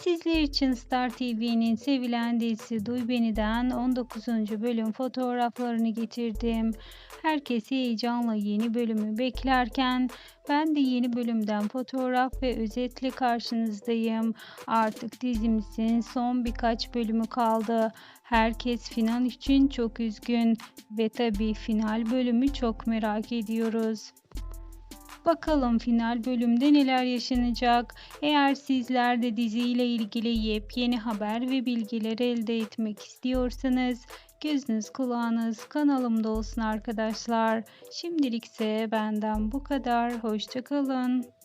Sizler için Star TV'nin sevilen dizisi Duy Beni'den 19. bölüm fotoğraflarını getirdim. Herkes heyecanla yeni bölümü beklerken ben de yeni bölümden fotoğraf ve özetle karşınızdayım. Artık dizimizin son birkaç bölümü kaldı. Herkes final için çok üzgün ve tabii final bölümü çok merak ediyoruz. Bakalım final bölümde neler yaşanacak. Eğer sizler de diziyle ilgili yepyeni haber ve bilgiler elde etmek istiyorsanız gözünüz kulağınız kanalımda olsun arkadaşlar. Şimdilikse benden bu kadar. Hoşçakalın.